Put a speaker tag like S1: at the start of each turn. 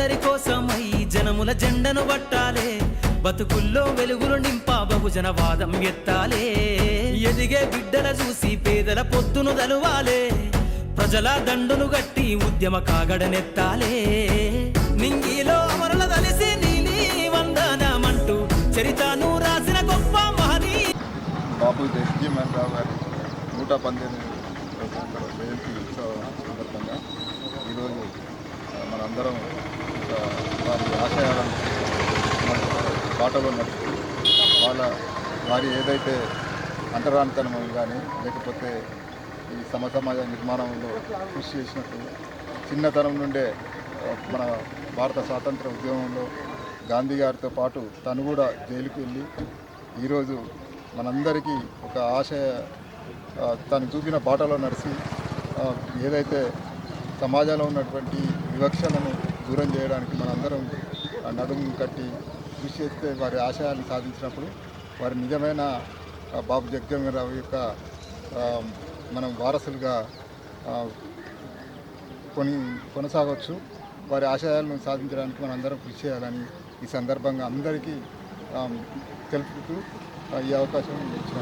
S1: అందరి కోసమై జనముల జెండను పట్టాలే బతుకుల్లో వెలుగులు నింపా బహుజన వాదం ఎత్తాలే. ఎదిగే బిడ్డల చూసి పేదల పొత్తును దలువాలే. ప్రజల దండును గట్టి ఉద్యమ కాగడనెత్తాలే. నింగిలో అమరుల తలిసి నీని వందనమంటూ చరితను రాసిన గొప్ప మహనీ.
S2: బాబు జగజీవన్ రావు గారి నూట పద్దెనిమిది జయంతి ఉత్సవం సందర్భంగా ఈరోజు మనందరం వారి ఆశయాలను బాటలో నడుపుతూ వాళ్ళ వారి ఏదైతే అంటరానితనం కానీ లేకపోతే ఈ సమ సమాజ నిర్మాణంలో కృషి చేసినట్టు చిన్నతనం నుండే మన భారత స్వాతంత్ర ఉద్యమంలో గాంధీ గారితో పాటు తను కూడా జైలుకు వెళ్ళి ఈరోజు మనందరికీ ఒక ఆశయ తను చూపిన బాటలో నడిచి ఏదైతే సమాజంలో ఉన్నటువంటి వివక్షలను దూరం చేయడానికి మనందరం నడుము కట్టి కృషి చేస్తే వారి ఆశయాన్ని సాధించినప్పుడు వారి నిజమైన బాబు జగ్జంగరావు యొక్క మనం వారసులుగా కొని కొనసాగవచ్చు వారి ఆశయాలను సాధించడానికి మనందరం కృషి చేయాలని ఈ సందర్భంగా అందరికీ తెలుపుతూ ఈ అవకాశం ఇచ్చిన